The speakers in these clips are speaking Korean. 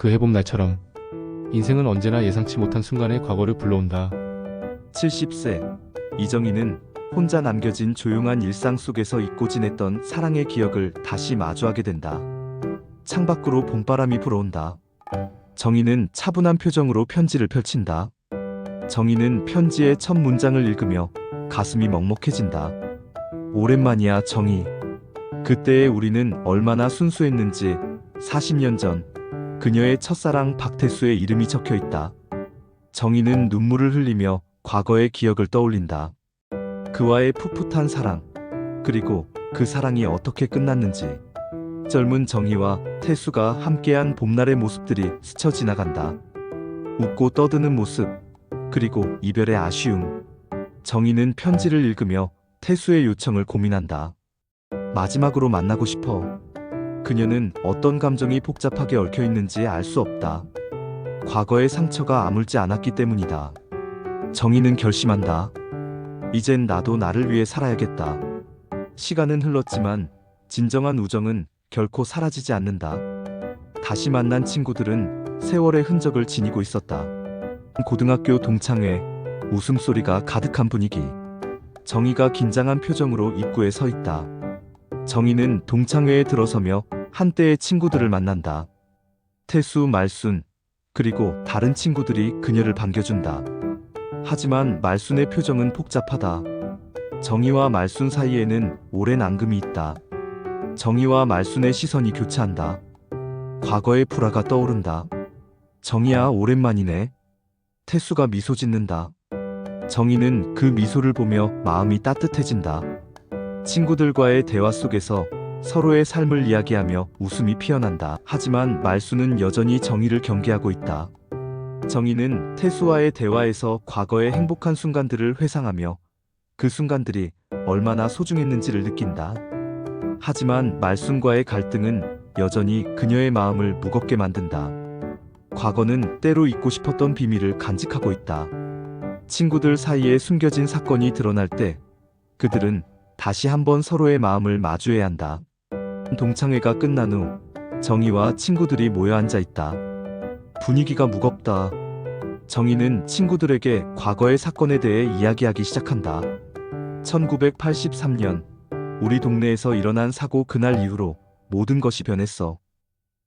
그 해봄 날처럼 인생은 언제나 예상치 못한 순간에 과거를 불러온다. 70세 이정희는 혼자 남겨진 조용한 일상 속에서 잊고 지냈던 사랑의 기억을 다시 마주하게 된다. 창밖으로 봄바람이 불어온다. 정희는 차분한 표정으로 편지를 펼친다. 정희는 편지의 첫 문장을 읽으며 가슴이 먹먹해진다. 오랜만이야, 정희. 그때의 우리는 얼마나 순수했는지 40년 전 그녀의 첫사랑 박태수의 이름이 적혀 있다. 정희는 눈물을 흘리며 과거의 기억을 떠올린다. 그와의 풋풋한 사랑, 그리고 그 사랑이 어떻게 끝났는지. 젊은 정희와 태수가 함께한 봄날의 모습들이 스쳐 지나간다. 웃고 떠드는 모습, 그리고 이별의 아쉬움. 정희는 편지를 읽으며 태수의 요청을 고민한다. 마지막으로 만나고 싶어. 그녀는 어떤 감정이 복잡하게 얽혀 있는지 알 수 없다. 과거의 상처가 아물지 않았기 때문이다. 정희는 결심한다. 이젠 나도 나를 위해 살아야겠다. 시간은 흘렀지만 진정한 우정은 결코 사라지지 않는다. 다시 만난 친구들은 세월의 흔적을 지니고 있었다. 고등학교 동창회, 웃음소리가 가득한 분위기. 정희가 긴장한 표정으로 입구에 서 있다. 정희는 동창회에 들어서며 한때의 친구들을 만난다. 태수, 말순, 그리고 다른 친구들이 그녀를 반겨준다. 하지만 말순의 표정은 복잡하다. 정희와 말순 사이에는 오랜 앙금이 있다. 정희와 말순의 시선이 교차한다. 과거의 불화가 떠오른다. 정희야, 오랜만이네. 태수가 미소 짓는다. 정희는 그 미소를 보며 마음이 따뜻해진다. 친구들과의 대화 속에서 서로의 삶을 이야기하며 웃음이 피어난다. 하지만 말수는 여전히 정의를 경계하고 있다. 정의는 태수와의 대화에서 과거의 행복한 순간들을 회상하며 그 순간들이 얼마나 소중했는지를 느낀다. 하지만 말순과의 갈등은 여전히 그녀의 마음을 무겁게 만든다. 과거는 때로 잊고 싶었던 비밀을 간직하고 있다. 친구들 사이에 숨겨진 사건이 드러날 때 그들은 다시 한번 서로의 마음을 마주해야 한다. 동창회가 끝난 후 정희와 친구들이 모여 앉아 있다. 분위기가 무겁다. 정희는 친구들에게 과거의 사건에 대해 이야기하기 시작한다. 1983년 우리 동네에서 일어난 사고 그날 이후로 모든 것이 변했어.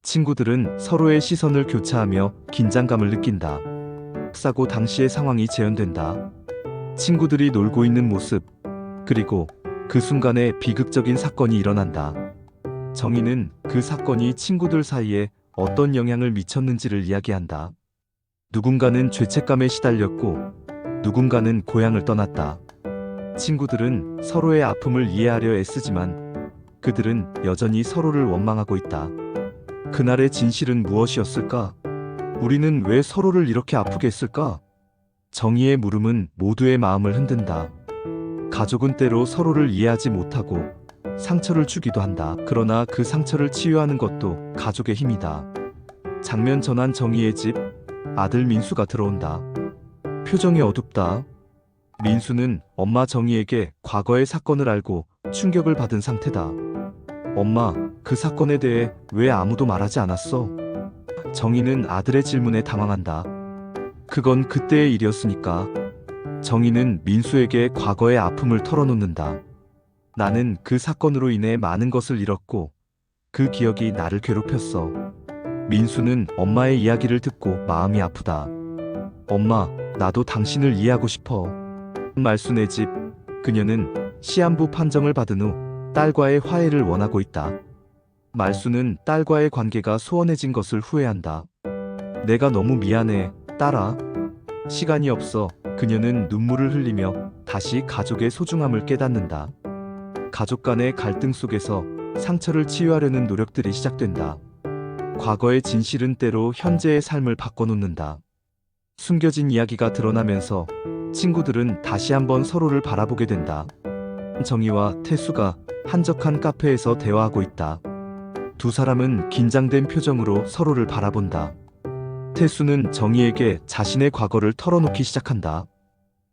친구들은 서로의 시선을 교차하며 긴장감을 느낀다. 사고 당시의 상황이 재현된다. 친구들이 놀고 있는 모습, 그리고 그 순간에 비극적인 사건이 일어난다. 정희는 그 사건이 친구들 사이에 어떤 영향을 미쳤는지를 이야기한다. 누군가는 죄책감에 시달렸고, 누군가는 고향을 떠났다. 친구들은 서로의 아픔을 이해하려 애쓰지만, 그들은 여전히 서로를 원망하고 있다. 그날의 진실은 무엇이었을까? 우리는 왜 서로를 이렇게 아프게 했을까? 정의의 물음은 모두의 마음을 흔든다. 가족은 때로 서로를 이해하지 못하고 상처를 주기도 한다. 그러나 그 상처를 치유하는 것도 가족의 힘이다. 장면 전환 정의의 집, 아들 민수가 들어온다. 표정이 어둡다. 민수는 엄마 정의에게 과거의 사건을 알고 충격을 받은 상태다. 엄마, 그 사건에 대해 왜 아무도 말하지 않았어? 정희는 아들의 질문에 당황한다. 그건 그때의 일이었으니까. 정희는 민수에게 과거의 아픔을 털어놓는다. 나는 그 사건으로 인해 많은 것을 잃었고, 그 기억이 나를 괴롭혔어. 민수는 엄마의 이야기를 듣고 마음이 아프다. 엄마, 나도 당신을 이해하고 싶어. 말순의 집, 그녀는 시한부 판정을 받은 후 딸과의 화해를 원하고 있다. 말수는 딸과의 관계가 소원해진 것을 후회한다. 내가 너무 미안해, 딸아. 시간이 없어 그녀는 눈물을 흘리며 다시 가족의 소중함을 깨닫는다. 가족 간의 갈등 속에서 상처를 치유하려는 노력들이 시작된다. 과거의 진실은 때로 현재의 삶을 바꿔놓는다. 숨겨진 이야기가 드러나면서 친구들은 다시 한번 서로를 바라보게 된다. 정희와 태수가 한적한 카페에서 대화하고 있다. 두 사람은 긴장된 표정으로 서로를 바라본다. 태수는 정희에게 자신의 과거를 털어놓기 시작한다.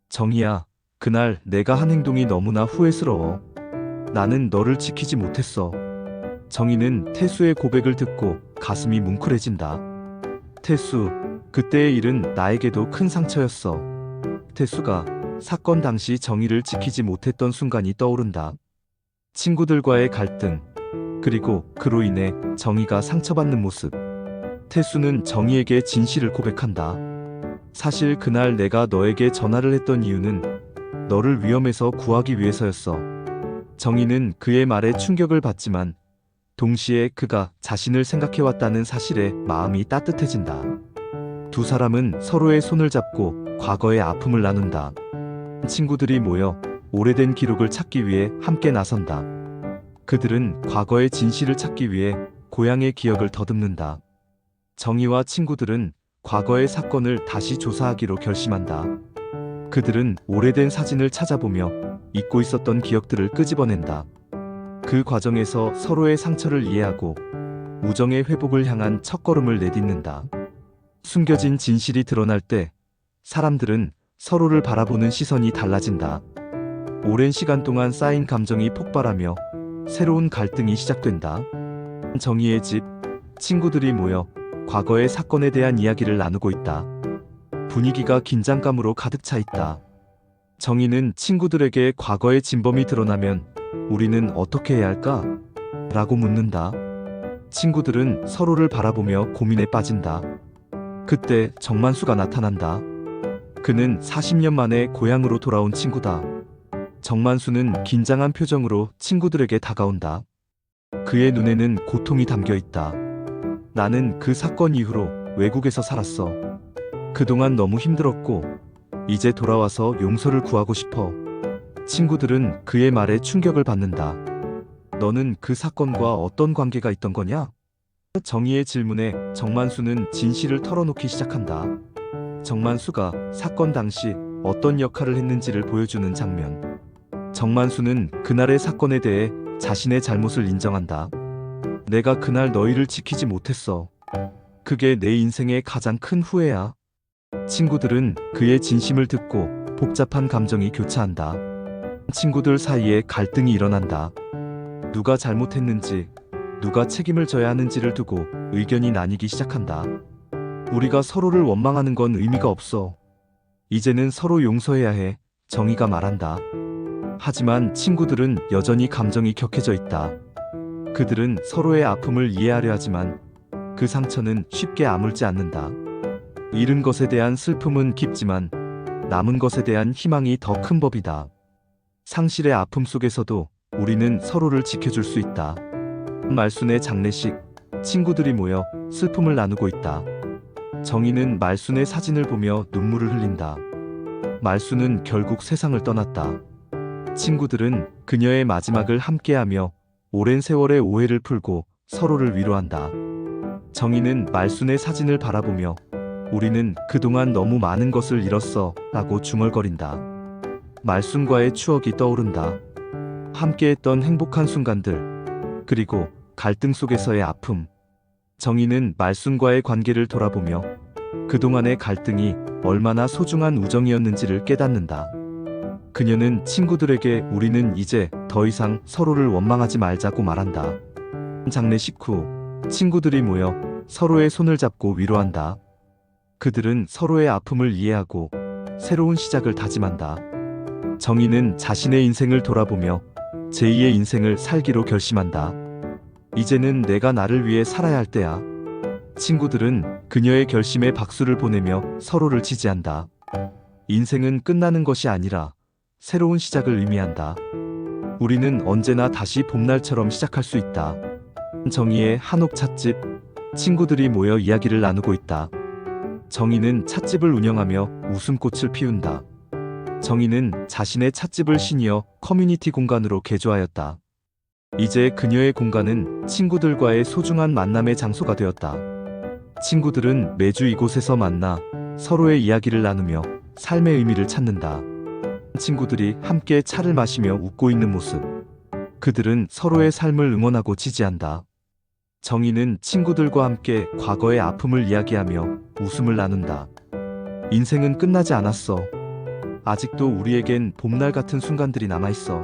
정희야, 그날 내가 한 행동이 너무나 후회스러워. 나는 너를 지키지 못했어. 정희는 태수의 고백을 듣고 가슴이 뭉클해진다. 태수, 그때의 일은 나에게도 큰 상처였어. 태수가 사건 당시 정의를 지키지 못했던 순간이 떠오른다. 친구들과의 갈등, 그리고 그로 인해 정의가 상처받는 모습. 태수는 정의에게 진실을 고백한다. 사실 그날 내가 너에게 전화를 했던 이유는 너를 위험에서 구하기 위해서였어. 정의는 그의 말에 충격을 받지만 동시에 그가 자신을 생각해왔다는 사실에 마음이 따뜻해진다. 두 사람은 서로의 손을 잡고 과거의 아픔을 나눈다. 친구들이 모여 오래된 기록을 찾기 위해 함께 나선다. 그들은 과거의 진실을 찾기 위해 고향의 기억을 더듬는다. 정의와 친구들은 과거의 사건을 다시 조사하기로 결심한다. 그들은 오래된 사진을 찾아보며 잊고 있었던 기억들을 끄집어낸다. 그 과정에서 서로의 상처를 이해하고 우정의 회복을 향한 첫걸음을 내딛는다. 숨겨진 진실이 드러날 때 사람들은 서로를 바라보는 시선이 달라진다. 오랜 시간 동안 쌓인 감정이 폭발하며 새로운 갈등이 시작된다. 정의의 집, 친구들이 모여 과거의 사건에 대한 이야기를 나누고 있다. 분위기가 긴장감으로 가득 차 있다. 정의는 친구들에게 과거의 진범이 드러나면 우리는 어떻게 해야 할까? 라고 묻는다. 친구들은 서로를 바라보며 고민에 빠진다. 그때 정만수가 나타난다. 그는 40년 만에 고향으로 돌아온 친구다. 정만수는 긴장한 표정으로 친구들에게 다가온다. 그의 눈에는 고통이 담겨 있다. 나는 그 사건 이후로 외국에서 살았어. 그동안 너무 힘들었고, 이제 돌아와서 용서를 구하고 싶어. 친구들은 그의 말에 충격을 받는다. 너는 그 사건과 어떤 관계가 있던 거냐? 정의의 질문에 정만수는 진실을 털어놓기 시작한다. 정만수가 사건 당시 어떤 역할을 했는지를 보여주는 장면. 정만수는 그날의 사건에 대해 자신의 잘못을 인정한다. 내가 그날 너희를 지키지 못했어. 그게 내 인생의 가장 큰 후회야. 친구들은 그의 진심을 듣고 복잡한 감정이 교차한다. 친구들 사이에 갈등이 일어난다. 누가 잘못했는지, 누가 책임을 져야 하는지를 두고 의견이 나뉘기 시작한다. 우리가 서로를 원망하는 건 의미가 없어. 이제는 서로 용서해야 해. 정의가 말한다. 하지만 친구들은 여전히 감정이 격해져 있다. 그들은 서로의 아픔을 이해하려 하지만 그 상처는 쉽게 아물지 않는다. 잃은 것에 대한 슬픔은 깊지만 남은 것에 대한 희망이 더 큰 법이다. 상실의 아픔 속에서도 우리는 서로를 지켜줄 수 있다. 말순의 장례식, 친구들이 모여 슬픔을 나누고 있다. 정희는 말순의 사진을 보며 눈물을 흘린다. 말순은 결국 세상을 떠났다. 친구들은 그녀의 마지막을 함께하며 오랜 세월의 오해를 풀고 서로를 위로한다. 정희는 말순의 사진을 바라보며 우리는 그동안 너무 많은 것을 잃었어 라고 중얼거린다. 말순과의 추억이 떠오른다. 함께했던 행복한 순간들, 그리고 갈등 속에서의 아픔. 정희는 말순과의 관계를 돌아보며 그동안의 갈등이 얼마나 소중한 우정이었는지를 깨닫는다. 그녀는 친구들에게 우리는 이제 더 이상 서로를 원망하지 말자고 말한다. 장례식 후 친구들이 모여 서로의 손을 잡고 위로한다. 그들은 서로의 아픔을 이해하고 새로운 시작을 다짐한다. 정희는 자신의 인생을 돌아보며 제2의 인생을 살기로 결심한다. 이제는 내가 나를 위해 살아야 할 때야. 친구들은 그녀의 결심에 박수를 보내며 서로를 지지한다. 인생은 끝나는 것이 아니라 새로운 시작을 의미한다. 우리는 언제나 다시 봄날처럼 시작할 수 있다. 정희의 한옥 찻집, 친구들이 모여 이야기를 나누고 있다. 정희는 찻집을 운영하며 웃음꽃을 피운다. 정희는 자신의 찻집을 신이어 커뮤니티 공간으로 개조하였다. 이제 그녀의 공간은 친구들과의 소중한 만남의 장소가 되었다. 친구들은 매주 이곳에서 만나 서로의 이야기를 나누며 삶의 의미를 찾는다. 친구들이 함께 차를 마시며 웃고 있는 모습. 그들은 서로의 삶을 응원하고 지지한다. 정희는 친구들과 함께 과거의 아픔을 이야기하며 웃음을 나눈다. 인생은 끝나지 않았어. 아직도 우리에겐 봄날 같은 순간들이 남아있어.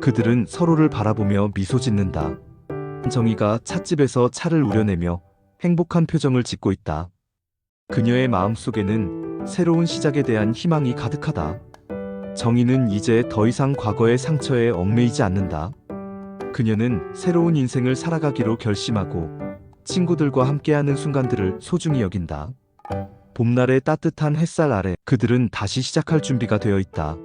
그들은 서로를 바라보며 미소 짓는다. 정희가 찻집에서 차를 우려내며 행복한 표정을 짓고 있다. 그녀의 마음 속에는 새로운 시작에 대한 희망이 가득하다. 정희는 이제 더 이상 과거의 상처에 얽매이지 않는다. 그녀는 새로운 인생을 살아가기로 결심하고 친구들과 함께하는 순간들을 소중히 여긴다. 봄날의 따뜻한 햇살 아래 그들은 다시 시작할 준비가 되어 있다.